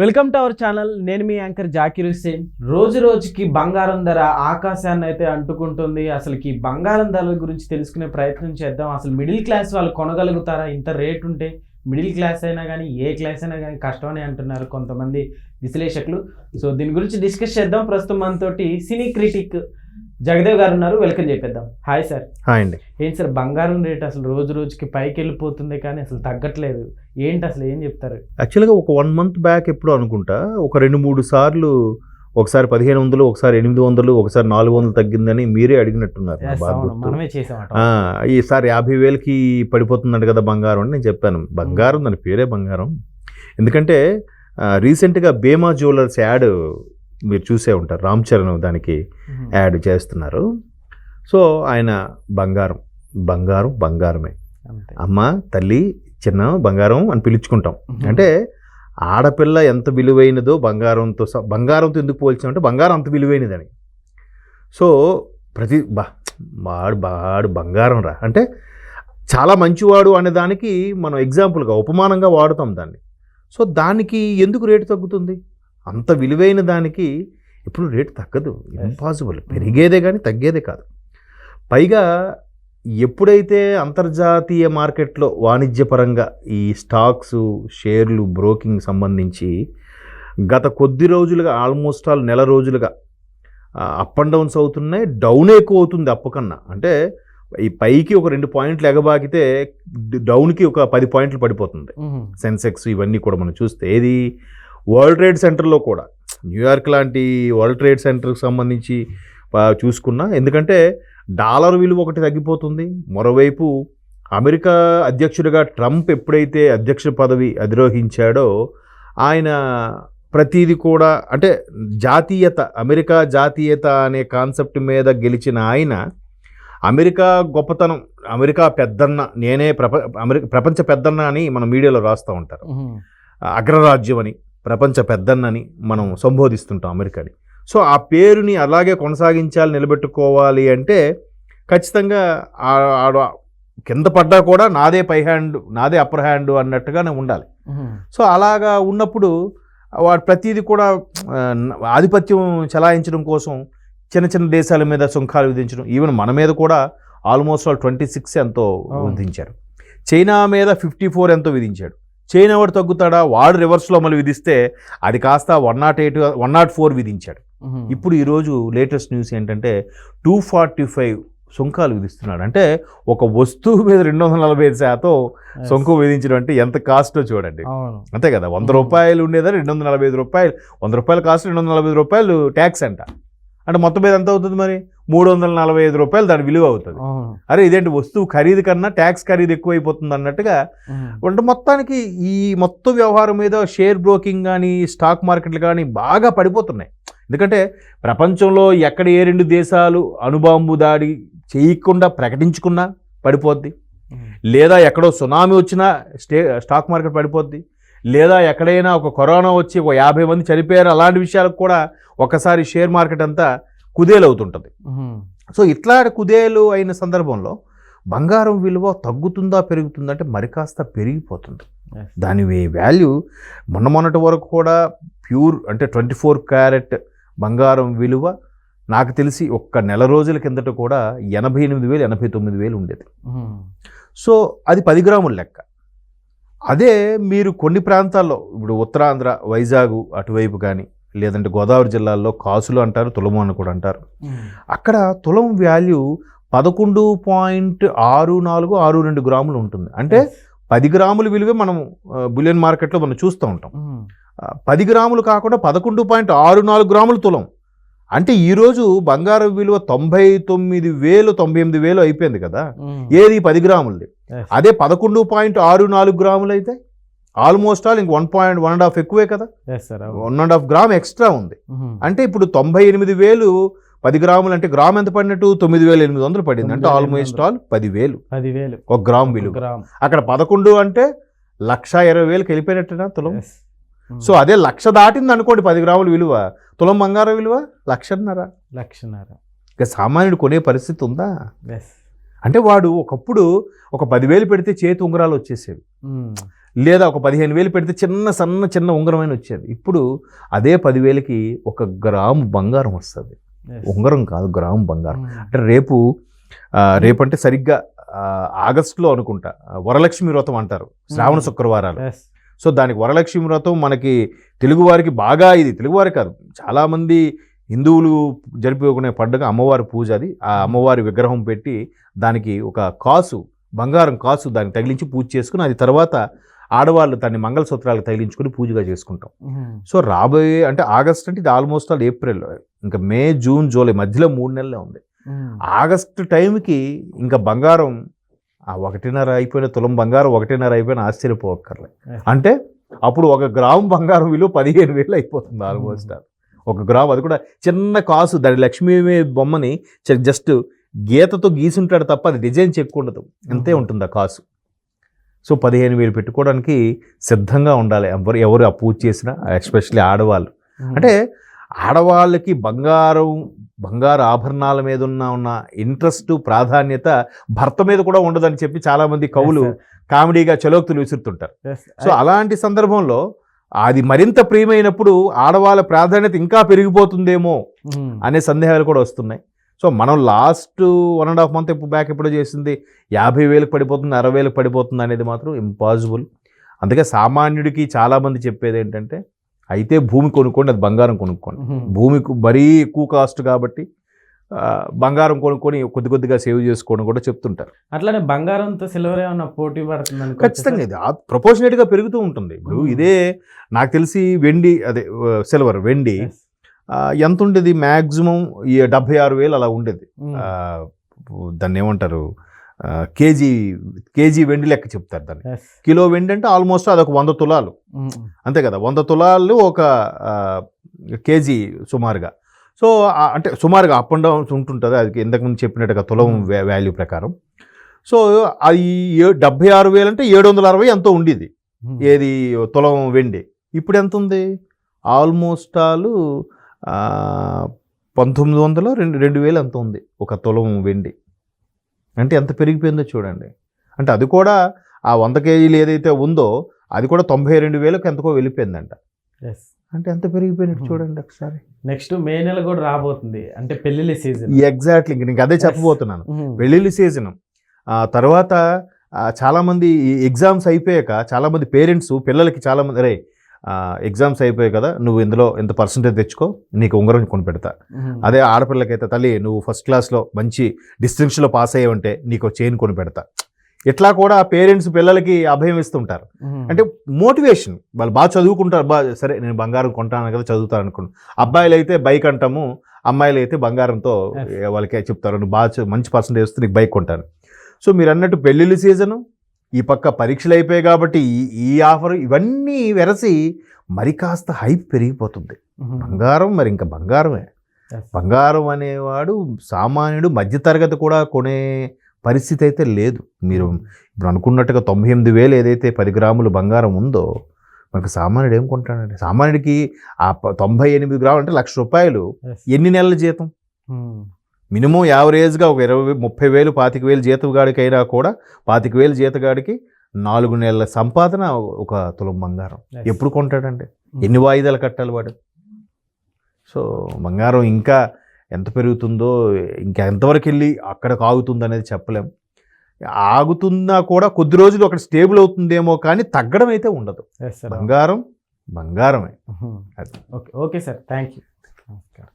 Welcome to our channel. నేను మీ anchor Zakir Hussain రోజు రోజుకి బంగారం ధర ఆకాశాన్ని అయితే అంటుకుంటుంది. అసలుకి బంగారం ధరల గురించి తెలుసుకునే ప్రయత్నం చేద్దాం. అసలు మిడిల్ క్లాస్ వాళ్ళు కొనగలుగుతారా? ఇంత రేట్ ఉంటే మిడిల్ క్లాస్ అయినా కానీ ఏ క్లాస్ అయినా కానీ కష్టమని అంటున్నారు కొంతమంది విశ్లేషకులు. సో దీని గురించి డిస్కస్ చేద్దాం. ప్రస్తుతం మనతోటి సినీ క్రిటిక్ జగదేవ్ గారు ఉన్నారు వెల్కమ్ చెప్పేద్దాం. Hi sir. హాయ్ అండి. ఏంటి సార్ బంగారం రేట్ అసలు రోజు రోజుకి పైకి వెళ్ళిపోతుంది కానీ అసలు తగ్గట్లేదు. ఏంటి అసలు ఏం చెప్తారు? యాక్చువల్గా ఒక వన్ మంత్ బ్యాక్ ఎప్పుడు అనుకుంటా ఒక రెండు మూడు సార్లు ఒకసారి పదిహేను వందలు ఒకసారి ఎనిమిది వందలు ఒకసారి నాలుగు వందలు తగ్గిందని మీరే అడిగినట్టున్నారు ఈసారి యాభై వేలకి పడిపోతుందంట కదా బంగారం అని నేను చెప్పాను. బంగారం దాని పేరే బంగారం. ఎందుకంటే రీసెంట్గా బేమా జ్యువెలర్స్ యాడ్ మీరు చూసే ఉంటారు. రామ్ చరణ్ దానికి యాడ్ చేస్తున్నారు. సో ఆయన బంగారం బంగారం బంగారమే. అమ్మ తల్లి చిన్న బంగారం అని పిలుచుకుంటాం. అంటే ఆడపిల్ల ఎంత విలువైనదో బంగారంతో బంగారంతో ఎందుకు పోల్చామంటే బంగారం అంత విలువైనదని. సో ప్రతి బా వాడు వాడు బంగారం రా. అంటే చాలా మంచివాడు అనే దానికి మనం ఎగ్జాంపుల్గా ఉపమానంగా వాడుతాం దాన్ని. సో దానికి ఎందుకు రేటు తగ్గుతుంది? అంత విలువైన దానికి ఇప్పుడు రేటు తగ్గదు. ఇంపాసిబుల్ పెరిగేదే కానీ తగ్గేదే కాదు. పైగా ఎప్పుడైతే అంతర్జాతీయ మార్కెట్లో వాణిజ్యపరంగా ఈ స్టాక్స్ షేర్లు బ్రోకింగ్ సంబంధించి గత కొద్ది రోజులుగా ఆల్మోస్ట్ ఆల్ నెల రోజులుగా అప్ అండ్ డౌన్స్ అవుతున్నాయి. డౌన్ ఎక్కువ అవుతుంది అప్పు కన్నా. అంటే ఈ పైకి ఒక రెండు పాయింట్లు ఎగబాకితే డౌన్కి ఒక పది పాయింట్లు పడిపోతుంది. సెన్సెక్స్ ఇవన్నీ కూడా మనం చూస్తే ఏది వరల్డ్ ట్రేడ్ సెంటర్లో కూడా. న్యూయార్క్ లాంటి వరల్డ్ ట్రేడ్ సెంటర్కి సంబంధించి చూసుకున్నా ఎందుకంటే డాలర్ విలువ ఒకటి తగ్గిపోతుంది. మరోవైపు అమెరికా అధ్యక్షుడిగా ట్రంప్ ఎప్పుడైతే అధ్యక్ష పదవి అధిరోహించాడో ఆయన ప్రతిదీ కూడా అంటే జాతీయత అమెరికా జాతీయత అనే కాన్సెప్ట్ మీద గెలిచిన ఆయన అమెరికా గొప్పతనం అమెరికా పెద్దన్న నేనే ప్రప అమెరికా ప్రపంచ పెద్దన్న అని మన మీడియాలో రాస్తూ ఉంటారు. అగ్రరాజ్యం అని. ప్రపంచ పెద్దన్నని మనం సంబోధిస్తుంటాం అమెరికాని సో ఆ పేరుని అలాగే కొనసాగించాలి నిలబెట్టుకోవాలి అంటే ఖచ్చితంగా కింద పడ్డా కూడా నాదే పై హ్యాండ్ నాదే అప్పర్ హ్యాండ్ అన్నట్టుగానే ఉండాలి. సో అలాగా ఉన్నప్పుడు వాడు ప్రతిదీ కూడా ఆధిపత్యం చలాయించడం కోసం చిన్న చిన్న దేశాల మీద సుంకాలు విధించడం ఈవెన్ మన మీద కూడా ఆల్మోస్ట్ ఆల్ ట్వంటీ సిక్స్ ఎంతో. విధించారు చైనా మీద ఫిఫ్టీ ఫోర్ ఎంతో విధించాడు చైనా వాడు తగ్గుతాడా? వాడు రివర్స్లో మళ్ళీ విధిస్తే అది కాస్త one nought eight one nought four విధించాడు. ఇప్పుడు ఈరోజు లేటెస్ట్ న్యూస్ ఏంటంటే టూ ఫార్టీ ఫైవ్ సుంకాలు విధిస్తున్నాడు. అంటే ఒక వస్తువు మీద రెండు వందల నలభై ఐదు శాతం. సుంకం విధించడం అంటే ఎంత కాస్టో చూడండి. అంతే కదా వంద. రూపాయలు ఉండేదా రెండు వందల నలభై ఐదు రూపాయలు? వంద రూపాయలు కాస్ట్ రెండు వందల నలభై ఐదు రూపాయలు ట్యాక్స్ అంట. అంటే మొత్తం మీద ఎంత అవుతుంది మరి? మూడు వందల నలభై ఐదు రూపాయలు దాని విలువ అవుతుంది. అరే ఇదేంటి వస్తువు ఖరీదు కన్నా ట్యాక్స్ ఖరీదు ఎక్కువైపోతుంది అన్నట్టుగా. అంటే మొత్తానికి ఈ మొత్తం వ్యవహారం మీద షేర్ బ్రోకింగ్ కానీ స్టాక్ మార్కెట్లు కానీ బాగా పడిపోతున్నాయి. ఎందుకంటే ప్రపంచంలో ఎక్కడ ఏ రెండు దేశాలు అణుబాంబు దాడి చేయకుండా ప్రకటించుకున్నా పడిపోద్ది. లేదా ఎక్కడో సునామీ వచ్చినా స్టే స్టాక్ మార్కెట్ పడిపోద్ది. లేదా ఎక్కడైనా ఒక కరోనా వచ్చి ఒక యాభై మంది చనిపోయారు అలాంటి విషయాలకు కూడా ఒకసారి షేర్ మార్కెట్ అంతా కుదేలవుతుంటుంది మ్మ్. సో ఇట్లాంటి కుదేలు అయిన సందర్భంలో బంగారం విలువ తగ్గుతుందా పెరుగుతుందా అంటే మరి కాస్త పెరిగిపోతుంది. దాని వాల్యూ మొన్న మొన్నటి వరకు కూడా ప్యూర్ అంటే ట్వంటీ ఫోర్ క్యారెట్ బంగారం విలువ నాకు తెలిసి ఒక్క నెల రోజుల కిందట కూడా ఎనభై ఎనిమిది వేలు ఎనభై తొమ్మిది వేలు ఉండేది. సో అది పది గ్రాముల లెక్క అదే మీరు కొన్ని ప్రాంతాల్లో ఇప్పుడు ఉత్తరాంధ్ర వైజాగ్ అటువైపు కానీ లేదంటే గోదావరి జిల్లాల్లో కాసులు అంటారు తులము అని కూడా అంటారు. అక్కడ తులం వాల్యూ పదకొండు పాయింట్ ఆరు నాలుగు ఆరు రెండు గ్రాములు ఉంటుంది అంటే. పది గ్రాముల విలువే మనం బులియన్ మార్కెట్లో మనం చూస్తూ ఉంటాం పది గ్రాములు కాకుండా పదకొండు పాయింట్ ఆరు నాలుగు గ్రాములు తులం అంటే ఈరోజు బంగారం విలువ తొంభై తొమ్మిది వేలు తొంభై ఎనిమిది వేలు అయిపోయింది కదా. ఏది పది గ్రాములది. అదే పదకొండు పాయింట్ ఆరు నాలుగు గ్రాములు అయితే ఆల్మోస్ట్ ఆల్ ఇంక one point one and half ఎక్కువే కదా. One and half gram extra ఉంది. అంటే ఇప్పుడు తొంభై ఎనిమిది వేలు పది గ్రాములు అంటే గ్రామ్ ఎంత పడినట్టు? తొమ్మిది వేల ఎనిమిది వందలు పడింది. అంటే 9,800. ఆల్మోస్ట్ ఆల్ పదివేలు. పదివేలు. ఒక గ్రామ్ విలువ. అక్కడ పదకొండు అంటే లక్ష ఇరవై వేలకు వెళ్ళిపోయినట్టునా తులం. సో అదే లక్ష దాటింది అనుకోండి పది గ్రాముల విలువ. తులం బంగారం విలువ లక్షన్నర. లక్షన్నర. ఇక సామాన్యుడు కొనే పరిస్థితి ఉందా? అంటే వాడు ఒకప్పుడు ఒక పదివేలు పెడితే చేతి ఉంగరాలు వచ్చేసేవి. లేదా ఒక పదిహేను వేలు పెడితే చిన్న సన్న చిన్న ఉంగరమైన వచ్చేది ఇప్పుడు అదే పదివేలకి ఒక గ్రాము బంగారం వస్తుంది. ఉంగరం కాదు గ్రాము బంగారం Mm. అంటే రేపు రేపంటే సరిగ్గా ఆగస్టులో అనుకుంటా వరలక్ష్మి వ్రతం అంటారు శ్రావణ Mm. శుక్రవారాలు. సో దానికి వరలక్ష్మి వ్రతం మనకి తెలుగువారికి బాగా ఇది తెలుగువారి కాదు చాలామంది హిందువులు జరుపుకునే పండుగ అమ్మవారి పూజ అది ఆ అమ్మవారి విగ్రహం పెట్టి దానికి ఒక కాసు బంగారం కాసు దానికి తగిలించి పూజ చేసుకుని అది తర్వాత ఆడవాళ్ళు దాన్ని మంగళసూత్రాలకు తగిలించుకుని పూజగా చేసుకుంటాం. సో రాబోయే అంటే ఆగస్ట్ అంటే ఇది ఆల్మోస్ట్ ఆల్ ఏప్రిల్ ఇంకా మే జూన్ జూలై మధ్యలో మూడు నెలలే ఉంది. ఆగస్టు టైంకి ఇంకా బంగారం ఆ ఒకటిన్నర అయిపోయిన తులం బంగారం ఒకటిన్నర అయిపోయిన ఆశ్చర్యపోక్కర్లే Yes. అంటే అప్పుడు ఒక గ్రాము బంగారం విలువ పదిహేను వేలు అయిపోతుంది ఆల్మోస్ట్ ఒక గ్రాము అది కూడా చిన్న కాసు దాని లక్ష్మీ బొమ్మని జస్ట్ గీతతో గీసుంటాడు తప్ప అది డిజైన్ చెక్కుండదు అంతే. ఉంటుంది ఆ కాసు సో పదిహేను వేలు పెట్టుకోవడానికి సిద్ధంగా ఉండాలి ఎవరు ఎవరు ఆ పూజ చేసినా ఎస్పెషల్లీ ఆడవాళ్ళు. అంటే ఆడవాళ్ళకి బంగారం బంగారు ఆభరణాల మీద ఉన్న ఉన్న ఇంట్రెస్ట్ ప్రాధాన్యత భర్త మీద కూడా ఉండదని చెప్పి చాలామంది కవులు కామెడీగా చలోక్తులు విసురుతుంటారు. సో అలాంటి సందర్భంలో అది మరింత ప్రియమైనప్పుడు ఆడవాళ్ళ ప్రాధాన్యత ఇంకా పెరిగిపోతుందేమో. అనే సందేహాలు కూడా వస్తున్నాయి సో మనం last one and half month ఎప్పుడు బ్యాక్ ఎప్పుడో చేసింది యాభై వేలకు పడిపోతుంది అరవై వేలకు పడిపోతుంది అనేది మాత్రం ఇంపాసిబుల్ అందుకే సామాన్యుడికి చాలామంది చెప్పేది ఏంటంటే అయితే భూమి కొనుక్కోండి అది బంగారం కొనుక్కోండి. భూమికి మరీ ఎక్కువ కాస్ట్ కాబట్టి బంగారం కొనుక్కొని కొద్ది కొద్దిగా సేవ్ చేసుకోవడం కూడా చెప్తుంటారు అట్లానే బంగారంతో సిల్వర్ ఏమన్నా పోటీ పడుతుంది ఖచ్చితంగా? ఇది ప్రపోర్షనేట్గా పెరుగుతూ ఉంటుంది ఇప్పుడు. ఇదే నాకు తెలిసి వెండి అదే సిల్వర్ వెండి ఎంత ఉండేది మ్యాక్సిమం ఈ డెబ్బై ఆరు వేలు అలా ఉండేది. దాన్ని ఏమంటారు? కేజీ కేజీ వెండి లెక్క చెప్తారు దాన్ని. కిలో వెండి అంటే ఆల్మోస్ట్ అదొక వంద తులాలు. అంతే కదా? వంద తులాలు ఒక కేజీ సుమారుగా. సో అంటే సుమారుగా అప్ అండ్ డౌన్స్ ఉంటుంటుంది. అది ఇంతకు ముందు చెప్పినట్టుగా తులం. వ్యా- వాల్యూ ప్రకారం. సో అది డెబ్బై ఆరు వేలు అంటే ఏడు వందల అరవై ఎంతో ఉండేది. ఏది? తులం వెండి. ఇప్పుడు ఎంత ఉంది ఆల్మోస్ట్ ఆల్ పంతొమ్మిది వందలు రెండు రెండు వేలు ఎంత ఉంది? ఒక తులం వెండి. అంటే ఎంత పెరిగిపోయిందో చూడండి. అంటే అది కూడా ఆ వంద కేజీలు ఏదైతే ఉందో అది కూడా తొంభై రెండు వేలకు ఎంతకో వెళ్ళిపోయిందంట. Yes. అంటే ఎంత పెరిగిపోయినట్టు Mhm. చూడండి ఒకసారి. నెక్స్ట్ మే నెల కూడా రాబోతుంది. అంటే పెళ్ళిళ్ళ సీజన్ ఎగ్జాక్ట్లీ ఇంక నీకు అదే చెప్పబోతున్నాను. పెళ్ళిళ్ళ సీజన్ ఆ తర్వాత చాలామంది ఎగ్జామ్స్ అయిపోయాక చాలామంది పేరెంట్స్ పిల్లలకి చాలామంది రే ఎగ్జామ్స్ అయిపోయాయి కదా నువ్వు ఇందులో ఎంత పర్సంటేజ్ తెచ్చుకో నీకు ఉంగరం కొని పెడతా. అదే ఆడపిల్లకైతే తల్లి నువ్వు ఫస్ట్ క్లాస్లో మంచి డిస్టింక్షన్లో పాస్ అయ్యావంటే నీకు చైన్ కొని పెడతా. ఇట్లా కూడా పేరెంట్స్ పిల్లలకి అభయం ఇస్తుంటారు. అంటే మోటివేషన్ వాళ్ళు బాగా చదువుకుంటారు బా సరే నేను బంగారం కొంటాను కదా చదువుతాను అనుకున్నాను. అబ్బాయిలు అయితే బైక్ అంటాము అమ్మాయిలు అయితే బంగారంతో వాళ్ళకి చెప్తారు నువ్వు బాగా మంచి పర్సంటేజ్ వస్తే నీకు బైక్ కొంటాను. సో మీరు అన్నట్టు పెళ్ళిళ్ళ సీజను ఈ పక్క పరీక్షలు అయిపోయాయి కాబట్టి ఈ ఈ ఆఫర్ ఇవన్నీ వెరసి మరి కాస్త హైప్ పెరిగిపోతుంది. బంగారం మరి ఇంకా బంగారమే. బంగారం అనేవాడు సామాన్యుడు మధ్యతరగతి కూడా కొనే పరిస్థితి అయితే లేదు. మీరు ఇప్పుడు అనుకున్నట్టుగా తొంభై ఎనిమిది వేలు ఏదైతే పది గ్రాములు బంగారం ఉందో మనకు సామాన్యుడు ఏం కొంటాడండి? సామాన్యుడికి ఆ తొంభై ఎనిమిది గ్రాములు అంటే లక్ష రూపాయలు. ఎన్ని నెలల జీతం? మినిమం యావరేజ్గా ఒక ఇరవై ముప్పై వేలు పాతిక వేలు జీతగాడికైనా కూడా పాతిక వేలు జీతగాడికి నాలుగు నెలల సంపాదన ఒక తులం బంగారం. ఎప్పుడు కొంటాడండి? ఎన్ని వాయిదాలు కట్టాలి వాడు? సో బంగారం ఇంకా ఎంత పెరుగుతుందో ఇంకా ఎంతవరకు వెళ్ళి అక్కడికి ఆగుతుంది అనేది చెప్పలేం. ఆగుతున్నా కూడా కొద్ది రోజులు అక్కడ స్టేబుల్ అవుతుందేమో కానీ తగ్గడం అయితే ఉండదు. బంగారం బంగారమే. Okay okay sir thank you నమస్కారం.